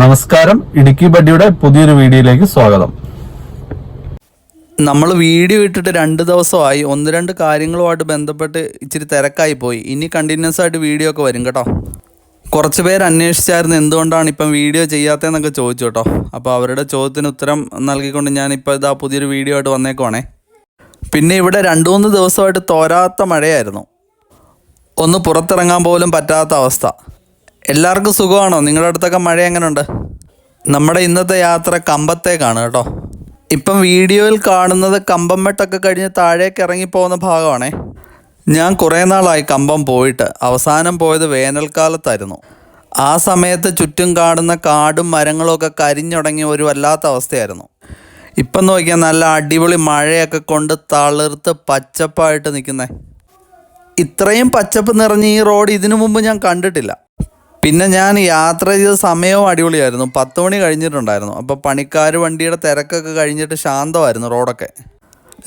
നമസ്കാരം. ഇടുക്കി ബഡിയുടെ പുതിയൊരു വീഡിയോയിലേക്ക് സ്വാഗതം. നമ്മൾ വീഡിയോ ഇട്ടിട്ട് രണ്ട് ദിവസമായി. ഒന്ന് രണ്ട് കാര്യങ്ങളുമായിട്ട് ബന്ധപ്പെട്ട് ഇച്ചിരി തിരക്കായി പോയി. ഇനി കണ്ടിന്യൂസ് ആയിട്ട് വീഡിയോ ഒക്കെ വരും കേട്ടോ. കുറച്ച് പേര് അന്വേഷിച്ചായിരുന്നു എന്തുകൊണ്ടാണ് ഇപ്പം വീഡിയോ ചെയ്യാത്തതെന്നൊക്കെ ചോദിച്ചു കേട്ടോ. അപ്പോൾ അവരുടെ ചോദ്യത്തിന് ഉത്തരം നൽകിക്കൊണ്ട് ഞാൻ ഇപ്പോൾ ഇതാ പുതിയൊരു വീഡിയോ ആയിട്ട് വന്നേക്കുവാണേ. പിന്നെ ഇവിടെ രണ്ട് മൂന്ന് ദിവസമായിട്ട് തോരാത്ത മഴയായിരുന്നു. ഒന്ന് പുറത്തിറങ്ങാൻ പോലും പറ്റാത്ത അവസ്ഥ. എല്ലാവർക്കും സുഖമാണോ? നിങ്ങളുടെ അടുത്തൊക്കെ മഴ എങ്ങനെയുണ്ട് നമ്മുടെ ഇന്നത്തെ യാത്ര കമ്പത്തേക്കാണ് കേട്ടോ. ഇപ്പം വീഡിയോയിൽ കാണുന്നത് കമ്പം വെട്ടൊക്കെ കഴിഞ്ഞ് താഴേക്ക് ഇറങ്ങിപ്പോകുന്ന ഭാഗമാണേ. ഞാൻ കുറേ നാളായി കമ്പം പോയിട്ട്. അവസാനം പോയത് വേനൽക്കാലത്തായിരുന്നു. ആ സമയത്ത് ചുറ്റും കാണുന്ന കാടും മരങ്ങളും ഒക്കെ കരിഞ്ഞുടങ്ങി ഒരു വല്ലാത്ത അവസ്ഥയായിരുന്നു. ഇപ്പം നോക്കിയാൽ നല്ല അടിപൊളി മഴയൊക്കെ കൊണ്ട് തളിർത്ത് പച്ചപ്പായിട്ട് നിൽക്കുന്നേ. ഇത്രയും പച്ചപ്പ് നിറഞ്ഞ ഈ റോഡ് ഇതിനു മുമ്പ് ഞാൻ കണ്ടിട്ടില്ല. പിന്നെ ഞാൻ യാത്ര ചെയ്ത സമയവും അടിപൊളിയായിരുന്നു. പത്ത് മണി കഴിഞ്ഞിട്ടുണ്ടായിരുന്നു. അപ്പോൾ പണിക്കാർ വണ്ടിയുടെ തിരക്കൊക്കെ കഴിഞ്ഞിട്ട് ശാന്തമായിരുന്നു റോഡൊക്കെ.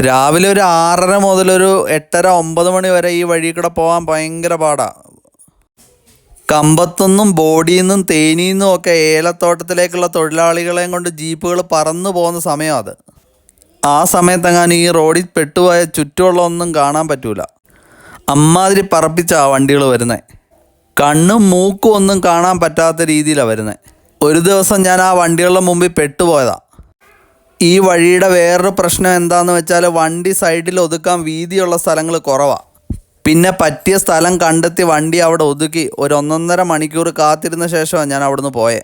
രാവിലെ ഒരു ആറര ഒരു എട്ടര ഒമ്പത് മണി വരെ ഈ വഴി കൂടെ പോകാൻ ഭയങ്കര പാടാ. കമ്പത്തുനിന്നും ബോഡിയിൽ നിന്നും തേനിയിൽ ഒക്കെ ഏലത്തോട്ടത്തിലേക്കുള്ള തൊഴിലാളികളെയും കൊണ്ട് ജീപ്പുകൾ പറന്നു പോകുന്ന സമയം അത്. ആ സമയത്തെങ്ങാനും ഈ റോഡിൽ പെട്ടുപോയ ചുറ്റുമുള്ള ഒന്നും കാണാൻ പറ്റൂല. അമ്മാതിരി പറപ്പിച്ചാ വണ്ടികൾ വരുന്നത് കണ്ണും മൂക്കും ഒന്നും കാണാൻ പറ്റാത്ത രീതിയിലാണ് വരുന്നത് ഒരു ദിവസം ഞാൻ ആ വണ്ടികളുടെ മുമ്പിൽ പെട്ടുപോയതാ. ഈ വഴിയുടെ വേറൊരു പ്രശ്നം എന്താണെന്ന് വെച്ചാൽ വണ്ടി സൈഡിൽ ഒതുക്കാൻ വീതിയുള്ള സ്ഥലങ്ങൾ കുറവാണ് പിന്നെ പറ്റിയ സ്ഥലം കണ്ടെത്തി വണ്ടി അവിടെ ഒതുക്കി ഒരു ഒന്നൊന്നര മണിക്കൂർ കാത്തിരുന്ന ശേഷമാണ് ഞാൻ അവിടുന്ന് പോയേ.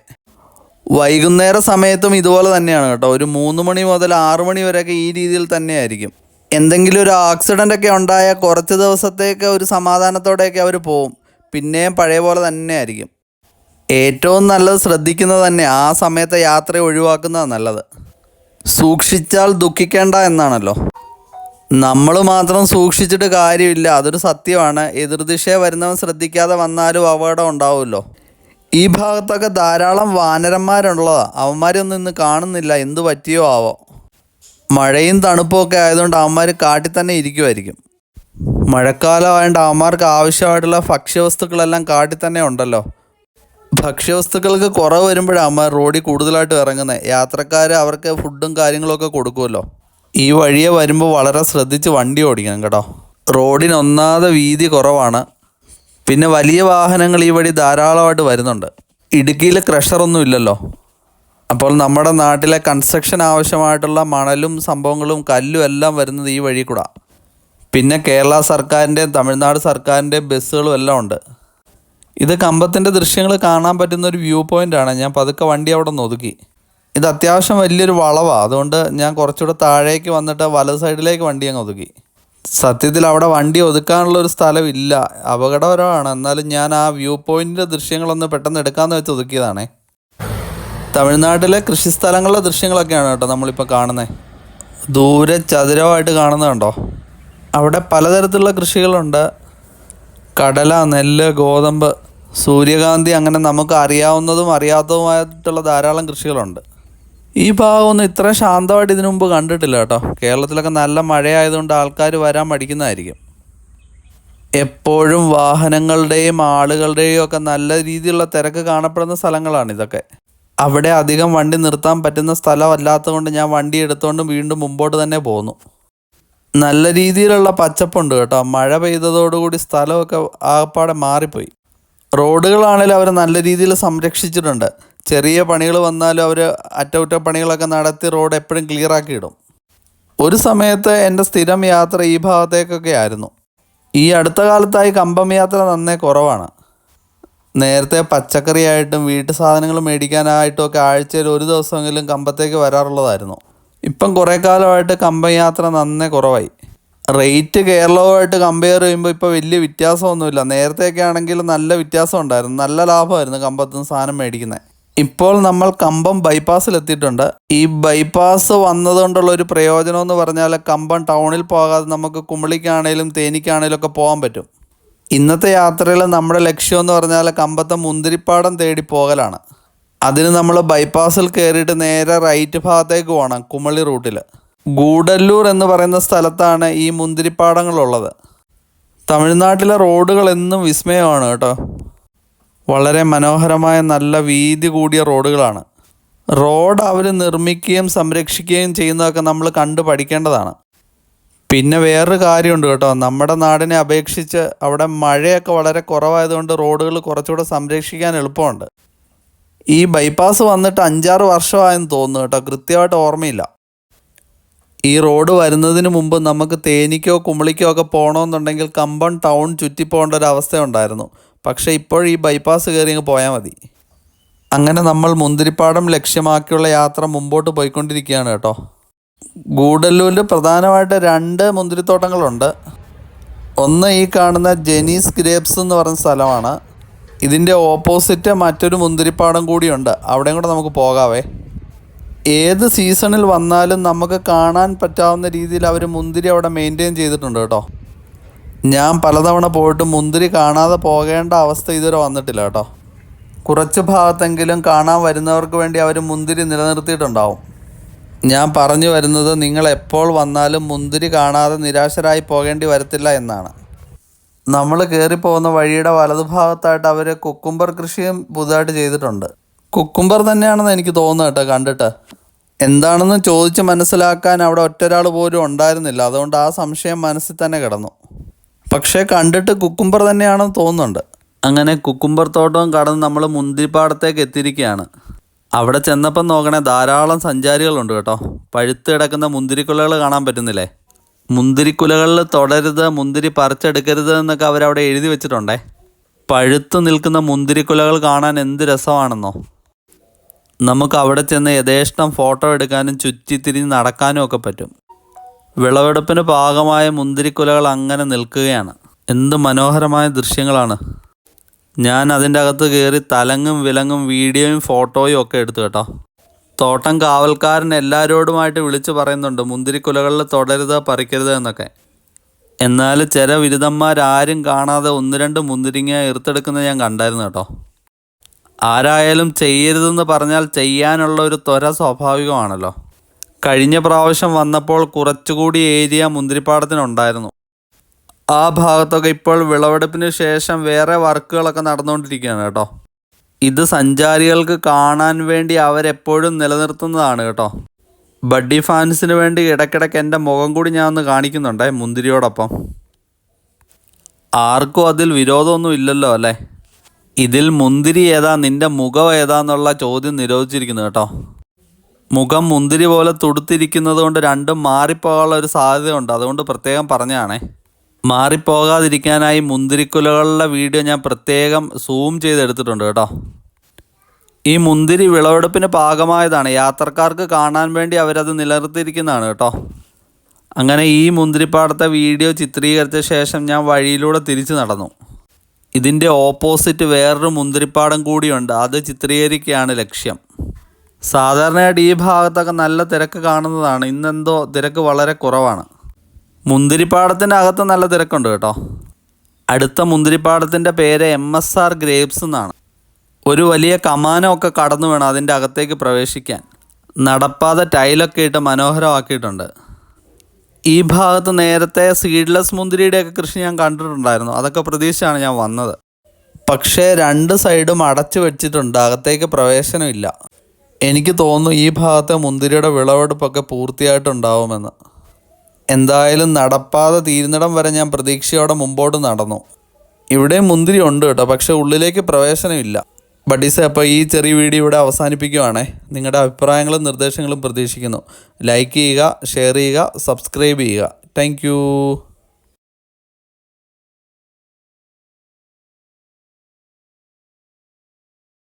വൈകുന്നേര സമയത്തും ഇതുപോലെ തന്നെയാണ് കേട്ടോ. ഒരു മൂന്ന് മണി മുതൽ ആറു മണി വരെയൊക്കെ ഈ രീതിയിൽ തന്നെയായിരിക്കും. എന്തെങ്കിലും ഒരു ആക്സിഡന്റ് ഒക്കെ ഉണ്ടായാൽ കുറച്ച് ദിവസത്തേക്ക് ഒരു സമാധാനത്തോടെയൊക്കെ അവർ പോവും. പിന്നെയും പഴയ പോലെ തന്നെ ആയിരിക്കും ഏറ്റവും നല്ലത് ശ്രദ്ധിക്കുന്നത് തന്നെ ആ സമയത്തെ യാത്ര ഒഴിവാക്കുന്നതാണ് നല്ലത്. സൂക്ഷിച്ചാൽ ദുഃഖിക്കേണ്ട എന്നാണല്ലോ. നമ്മൾ മാത്രം സൂക്ഷിച്ചിട്ട് കാര്യമില്ല. അതൊരു സത്യമാണ്. എതിർദിശയെ വരുന്നവൻ ശ്രദ്ധിക്കാതെ വന്നാലും അപകടം ഉണ്ടാവുമല്ലോ. ഈ ഭാഗത്തൊക്കെ ധാരാളം വാനരന്മാരുള്ളതാണ് അവന്മാരൊന്നും ഇന്ന് കാണുന്നില്ല. എന്തു പറ്റിയോ ആവോ. മഴയും തണുപ്പും ഒക്കെ ആയതുകൊണ്ട് അവന്മാർ കാട്ടിൽ തന്നെ ഇരിക്കുമായിരിക്കും മഴക്കാലമായതുകൊണ്ട് അവന്മാർക്ക് ആവശ്യമായിട്ടുള്ള ഭക്ഷ്യവസ്തുക്കളെല്ലാം കാട്ടിൽ തന്നെ ഉണ്ടല്ലോ. ഭക്ഷ്യവസ്തുക്കൾക്ക് കുറവ് വരുമ്പോഴാണ് റോഡിൽ കൂടുതലായിട്ട് ഇറങ്ങുന്നത് യാത്രക്കാർ അവർക്ക് ഫുഡും കാര്യങ്ങളൊക്കെ കൊടുക്കുമല്ലോ ഈ വഴിയെ വരുമ്പോൾ വളരെ ശ്രദ്ധിച്ച് വണ്ടി ഓടിക്കണം കേട്ടോ. റോഡിന് ഒന്നാതെ വീതി കുറവാണ്. പിന്നെ വലിയ വാഹനങ്ങൾ ഈ വഴി ധാരാളമായിട്ട് വരുന്നുണ്ട്. ഇടുക്കിയിൽ ക്രഷറൊന്നും ഇല്ലല്ലോ. അപ്പോൾ നമ്മുടെ നാട്ടിലെ കൺസ്ട്രക്ഷൻ ആവശ്യമായിട്ടുള്ള മണലും സംഭവങ്ങളും കല്ലും എല്ലാം വരുന്നത് ഈ വഴി കൂടാ. പിന്നെ കേരള സർക്കാരിന്റെയും തമിഴ്നാട് സർക്കാരിന്റെയും ബസ്സുകളും എല്ലാം ഉണ്ട്. ഇത് കമ്പത്തിന്റെ ദൃശ്യങ്ങൾ കാണാൻ പറ്റുന്ന ഒരു വ്യൂ പോയിന്റാണ് ഞാൻ പതുക്കെ വണ്ടി അവിടെ നിന്ന് ഒതുക്കി. ഇത് അത്യാവശ്യം വലിയൊരു വളവാണ് അതുകൊണ്ട് ഞാൻ കുറച്ചുകൂടെ താഴേക്ക് വന്നിട്ട് വലത് സൈഡിലേക്ക് വണ്ടി അങ്ങ് ഒതുക്കി. സത്യത്തിൽ അവിടെ വണ്ടി ഒതുക്കാനുള്ള ഒരു സ്ഥലമില്ല അപകടകരമാണ്. എന്നാലും ഞാൻ ആ വ്യൂ പോയിന്റിന്റെ ദൃശ്യങ്ങളൊന്ന് പെട്ടെന്ന് എടുക്കാമെന്ന് വെച്ച് ഒതുക്കിയതാണേ. തമിഴ്നാട്ടിലെ കൃഷിസ്ഥലങ്ങളിലെ ദൃശ്യങ്ങളൊക്കെയാണ് കേട്ടോ നമ്മളിപ്പോൾ കാണുന്നത്. ദൂരെ ചതുരമായിട്ട് കാണുന്നത് കണ്ടോ? അവിടെ പലതരത്തിലുള്ള കൃഷികളുണ്ട്. കടല നെല്ല് ഗോതമ്പ് സൂര്യകാന്തി അങ്ങനെ നമുക്ക് അറിയാവുന്നതും അറിയാത്തതുമായിട്ടുള്ള ധാരാളം കൃഷികളുണ്ട്. ഈ ഭാഗമൊന്നും ഇത്ര ശാന്തമായിട്ട് ഇതിനു മുമ്പ് കണ്ടിട്ടില്ല കേട്ടോ. കേരളത്തിലൊക്കെ നല്ല മഴയായതുകൊണ്ട് ആൾക്കാർ വരാൻ മടിക്കുന്നതായിരിക്കും. എപ്പോഴും വാഹനങ്ങളുടെയും ആളുകളുടെയും ഒക്കെ നല്ല രീതിയിലുള്ള തിരക്ക് കാണപ്പെടുന്ന സ്ഥലങ്ങളാണ് ഇതൊക്കെ. അവിടെ അധികം വണ്ടി നിർത്താൻ പറ്റുന്ന സ്ഥലമല്ലാത്തതുകൊണ്ട് ഞാൻ വണ്ടി എടുത്തുകൊണ്ട് വീണ്ടും മുമ്പോട്ട് തന്നെ പോന്നു. നല്ല രീതിയിലുള്ള പച്ചപ്പുണ്ട് കേട്ടോ. മഴ പെയ്തതോടുകൂടി സ്ഥലമൊക്കെ ആകപ്പാടെ മാറിപ്പോയി. റോഡുകളാണെങ്കിലും അവർ നല്ല രീതിയിൽ സംരക്ഷിച്ചിട്ടുണ്ട്. ചെറിയ പണികൾ വന്നാലും അവർ അറ്റകുറ്റപ്പണികളൊക്കെ നടത്തി റോഡ് എപ്പോഴും ക്ലിയർ ആക്കി ഇടും. ഒരു സമയത്ത് എന്റെ സ്ഥിരം യാത്ര ഈ ഭാഗത്തേക്കൊക്കെ ആയിരുന്നു. ഈ അടുത്ത കാലത്തായി കമ്പം യാത്ര നന്നേ കുറവാണ്. നേരത്തെ പച്ചക്കറിയായിട്ടും വീട്ടു സാധനങ്ങൾ മേടിക്കാനായിട്ടും ഒക്കെ ആഴ്ചയിൽ ഒരു ദിവസമെങ്കിലും കമ്പത്തേക്ക് വരാറുള്ളതായിരുന്നു. ഇപ്പം കുറേ കാലമായിട്ട് കമ്പം യാത്ര നന്നേ കുറവായി. റേറ്റ് കേരളവുമായിട്ട് കമ്പയർ ചെയ്യുമ്പോൾ ഇപ്പോൾ വലിയ വ്യത്യാസമൊന്നുമില്ല. നേരത്തെയൊക്കെ ആണെങ്കിൽ നല്ല വ്യത്യാസം ഉണ്ടായിരുന്നു നല്ല ലാഭമായിരുന്നു കമ്പത്തുനിന്ന് സാധനം മേടിക്കുന്നത്. ഇപ്പോൾ നമ്മൾ കമ്പം ബൈപ്പാസിൽ എത്തിയിട്ടുണ്ട് ഈ ബൈപ്പാസ് വന്നതുകൊണ്ടുള്ള ഒരു പ്രയോജനം എന്ന് പറഞ്ഞാൽ കമ്പം ടൗണിൽ പോകാതെ നമുക്ക് കുമളിക്കാണേലും തേനിക്കാണേലും ഒക്കെ പോകാൻ പറ്റും. ഇന്നത്തെ യാത്രയിൽ നമ്മുടെ ലക്ഷ്യം എന്ന് പറഞ്ഞാൽ കമ്പത്തെ മുന്തിരിപ്പാടം തേടി പോകലാണ്. അതിന് നമ്മൾ ബൈപ്പാസിൽ കയറിയിട്ട് നേരെ റൈറ്റ് ഭാഗത്തേക്ക് പോകണം കുമളി റൂട്ടിൽ ഗൂഡല്ലൂർ എന്ന് പറയുന്ന സ്ഥലത്താണ് ഈ മുന്തിരിപ്പാടങ്ങളുള്ളത്. തമിഴ്നാട്ടിലെ റോഡുകൾ എന്നും വിസ്മയമാണ് കേട്ടോ. വളരെ മനോഹരമായ നല്ല വീതി കൂടിയ റോഡുകളാണ്. റോഡ് അവർ നിർമ്മിക്കുകയും സംരക്ഷിക്കുകയും ചെയ്യുന്നതൊക്കെ നമ്മൾ കണ്ടു പഠിക്കേണ്ടതാണ്. പിന്നെ വേറൊരു കാര്യമുണ്ട് കേട്ടോ. നമ്മുടെ നാടിനെ അപേക്ഷിച്ച് അവിടെ മഴയൊക്കെ വളരെ കുറവായതുകൊണ്ട് റോഡുകൾ കുറച്ചുകൂടെ സംരക്ഷിക്കാൻ എളുപ്പമുണ്ട്. ഈ ബൈപ്പാസ് വന്നിട്ട് അഞ്ചാറ് വർഷമായെന്ന് തോന്നുന്നു കേട്ടോ. കൃത്യമായിട്ട് ഓർമ്മയില്ല. ഈ റോഡ് വരുന്നതിന് മുമ്പ് നമുക്ക് തേനിക്കോ കുമ്പളിക്കോ ഒക്കെ പോകണമെന്നുണ്ടെങ്കിൽ കമ്പം ടൗൺ ചുറ്റി പോകേണ്ട ഒരു അവസ്ഥ ഉണ്ടായിരുന്നു പക്ഷേ ഇപ്പോൾ ഈ ബൈപ്പാസ് കയറി അങ്ങ് പോയാൽ മതി. അങ്ങനെ നമ്മൾ മുന്തിരിപ്പാടം ലക്ഷ്യമാക്കിയുള്ള യാത്ര മുമ്പോട്ട് പോയിക്കൊണ്ടിരിക്കുകയാണ് കേട്ടോ. ഗൂഡല്ലൂരിൽ പ്രധാനമായിട്ട് രണ്ട് മുന്തിരിത്തോട്ടങ്ങളുണ്ട്. ഒന്ന് ഈ കാണുന്ന ജെനീസ് ഗ്രേപ്സ് എന്ന് പറഞ്ഞ സ്ഥലമാണ്. ഇതിന്റെ ഓപ്പോസിറ്റ് മറ്റൊരു മുന്തിരിപ്പാടം കൂടിയുണ്ട്. അവിടെയും കൂടെ നമുക്ക് പോകാവേ. ഏത് സീസണിൽ വന്നാലും നമുക്ക് കാണാൻ പറ്റാവുന്ന രീതിയിൽ അവർ മുന്തിരി അവിടെ മെയിന്റെയിൻ ചെയ്തിട്ടുണ്ട് കേട്ടോ. ഞാൻ പലതവണ പോയിട്ട് മുന്തിരി കാണാതെ പോകേണ്ട അവസ്ഥ ഇതുവരെ വന്നിട്ടില്ല കേട്ടോ. കുറച്ച് ഭാഗത്തെങ്കിലും കാണാൻ വരുന്നവർക്ക് വേണ്ടി അവർ മുന്തിരി നിലനിർത്തിയിട്ടുണ്ടാവും. ഞാൻ പറഞ്ഞു വരുന്നത് നിങ്ങൾ എപ്പോൾ വന്നാലും മുന്തിരി കാണാതെ നിരാശരായി പോകേണ്ടി വരത്തില്ല എന്നാണ്. നമ്മൾ കയറി പോകുന്ന വഴിയുടെ വലതുഭാഗത്തായിട്ട് അവർ കുക്കുംബർ കൃഷിയും പുതുതായിട്ട് ചെയ്തിട്ടുണ്ട്. കുക്കുംബർ തന്നെയാണെന്ന് എനിക്ക് തോന്നുന്നു കേട്ടോ കണ്ടിട്ട്. എന്താണെന്ന് ചോദിച്ച് മനസ്സിലാക്കാൻ അവിടെ ഒറ്റൊരാൾ പോലും ഉണ്ടായിരുന്നില്ല. അതുകൊണ്ട് ആ സംശയം മനസ്സിൽ തന്നെ കിടന്നു. പക്ഷേ കണ്ടിട്ട് കുക്കുംബർ തന്നെയാണെന്ന് തോന്നുന്നുണ്ട്. അങ്ങനെ കുക്കുംബർ തോട്ടവും കടന്ന് നമ്മൾ മുന്തിരിപ്പാടത്തേക്ക് എത്തിയിരിക്കുകയാണ്. അവിടെ ചെന്നപ്പം നോക്കണേ ധാരാളം സഞ്ചാരികളുണ്ട് കേട്ടോ. പഴുത്ത് കിടക്കുന്ന മുന്തിരിക്കുലകൾ കാണാൻ പറ്റുന്നില്ലേ? മുന്തിരിക്കുലകളിൽ തുടരുത് മുന്തിരി പറിച്ചെടുക്കരുത് എന്നൊക്കെ അവരവിടെ എഴുതി വെച്ചിട്ടുണ്ടേ. പഴുത്തു നിൽക്കുന്ന മുന്തിരിക്കുലകൾ കാണാൻ എന്ത് രസമാണെന്നോ. നമുക്ക് അവിടെ ചെന്ന് യഥേഷ്ടം ഫോട്ടോ എടുക്കാനും ചുറ്റിത്തിരിഞ്ഞ് നടക്കാനും ഒക്കെ പറ്റും. വിളവെടുപ്പിന് പാകമായ മുന്തിരിക്കുലകൾ അങ്ങനെ നിൽക്കുകയാണ്. എന്ത് മനോഹരമായ ദൃശ്യങ്ങളാണ്. ഞാൻ അതിന്റെ അകത്ത് കയറി തലങ്ങും വിലങ്ങും വീഡിയോയും ഫോട്ടോയും ഒക്കെ എടുത്തു കേട്ടോ. തോട്ടം കാവൽക്കാരൻ എല്ലാവരോടുമായിട്ട് വിളിച്ചു പറയുന്നുണ്ട് മുന്തിരിക്കുലകളിൽ തുടരുത് പറിക്കരുത് എന്നൊക്കെ. എന്നാൽ ചില ആരും കാണാതെ ഒന്ന് രണ്ട് മുന്തിരിങ്ങ ഇറുത്തെടുക്കുന്നത് ഞാൻ കണ്ടായിരുന്നു കേട്ടോ. ആരായാലും ചെയ്യരുതെന്ന് പറഞ്ഞാൽ ചെയ്യാനുള്ള ഒരു ത്വര സ്വാഭാവികമാണല്ലോ. കഴിഞ്ഞ പ്രാവശ്യം വന്നപ്പോൾ കുറച്ചുകൂടി ഏരിയ മുന്തിരിപ്പാടത്തിനുണ്ടായിരുന്നു. ആ ഭാഗത്തൊക്കെ ഇപ്പോൾ വിളവെടുപ്പിന് ശേഷം വേറെ വർക്കുകളൊക്കെ നടന്നുകൊണ്ടിരിക്കുകയാണ് കേട്ടോ. ഇത് സഞ്ചാരികൾക്ക് കാണാൻ വേണ്ടി അവരെപ്പോഴും നിലനിർത്തുന്നതാണ് കേട്ടോ. ബഡ്ഡി ഫാൻസിന് വേണ്ടി ഇടയ്ക്കിടയ്ക്ക് എന്റെ മുഖം കൂടി ഞാൻ ഒന്ന് കാണിക്കുന്നുണ്ടേ മുന്തിരിയോടൊപ്പം. ആർക്കും അതിൽ വിരോധമൊന്നും ഇല്ലല്ലോ അല്ലേ? ഇതിൽ മുന്തിരി ഏതാ നിന്റെ മുഖം ഏതാന്നുള്ള ചോദ്യം നിരോധിച്ചിരിക്കുന്നു കേട്ടോ. മുഖം മുന്തിരി പോലെ തുടുത്തിരിക്കുന്നത് കൊണ്ട് രണ്ടും മാറിപ്പോകാനുള്ള ഒരു സാധ്യതയുണ്ട്. അതുകൊണ്ട് പ്രത്യേകം പറഞ്ഞാണേ മാറിപ്പോകാതിരിക്കാനായി മുന്തിരിക്കുലകളുടെ വീഡിയോ ഞാൻ പ്രത്യേകം സൂം ചെയ്തെടുത്തിട്ടുണ്ട് കേട്ടോ. ഈ മുന്തിരി വിളവെടുപ്പിന് പാകമായതാണ്. യാത്രക്കാർക്ക് കാണാൻ വേണ്ടി അവരത് നിലനിർത്തിയിരിക്കുന്നതാണ് കേട്ടോ. അങ്ങനെ ഈ മുന്തിരിപ്പാടത്തെ വീഡിയോ ചിത്രീകരിച്ച ശേഷം ഞാൻ വഴിയിലൂടെ തിരിച്ചു നടന്നു. ഇതിന്റെ ഓപ്പോസിറ്റ് വേറൊരു മുന്തിരിപ്പാടം കൂടിയുണ്ട്. അത് ചിത്രീകരിക്കുകയാണ് ലക്ഷ്യം. സാധാരണയായിട്ട് ഈ ഭാഗത്തൊക്കെ നല്ല തിരക്ക് കാണുന്നതാണ്. ഇന്നെന്തോ തിരക്ക് വളരെ കുറവാണ്. മുന്തിരിപ്പാടത്തിന്റെ അകത്ത് നല്ല തിരക്കുണ്ട് കേട്ടോ. അടുത്ത മുന്തിരിപ്പാടത്തിന്റെ പേര് എം എസ് ആർ ഗ്രേപ്സ് എന്നാണ്. ഒരു വലിയ കമാനമൊക്കെ കടന്നു വേണം അതിന്റെ അകത്തേക്ക് പ്രവേശിക്കാൻ. നടപ്പാതെ ടൈലൊക്കെ ഇട്ട് മനോഹരമാക്കിയിട്ടുണ്ട്. ഈ ഭാഗത്ത് നേരത്തെ സീഡ്ലെസ് മുന്തിരിയുടെയൊക്കെ കൃഷി ഞാൻ കണ്ടിട്ടുണ്ടായിരുന്നു. അതൊക്കെ പ്രതീക്ഷിച്ചാണ് ഞാൻ വന്നത്. പക്ഷേ രണ്ട് സൈഡും അടച്ചു വെച്ചിട്ടുണ്ട്. അകത്തേക്ക് പ്രവേശനമില്ല. എനിക്ക് തോന്നുന്നു ഈ ഭാഗത്തെ മുന്തിരിയുടെ വിളവെടുപ്പൊക്കെ പൂർത്തിയായിട്ടുണ്ടാവുമെന്ന്. എന്തായാലും നടപ്പാതെ തീരുന്നിടം വരെ ഞാൻ പ്രതീക്ഷയോടെ മുമ്പോട്ട് നടന്നു. ഇവിടെ മുന്തിരി ഉണ്ട് കേട്ടോ പക്ഷെ ഉള്ളിലേക്ക് പ്രവേശനമില്ല. ബഡീസെ അപ്പോൾ ഈ ചെറിയ വീഡിയോ ഇവിടെ അവസാനിപ്പിക്കുവാണേ. നിങ്ങളുടെ അഭിപ്രായങ്ങളും നിർദ്ദേശങ്ങളും പ്രതീക്ഷിക്കുന്നു. ലൈക്ക് ചെയ്യുക ഷെയർ ചെയ്യുക സബ്സ്ക്രൈബ് ചെയ്യുക. താങ്ക്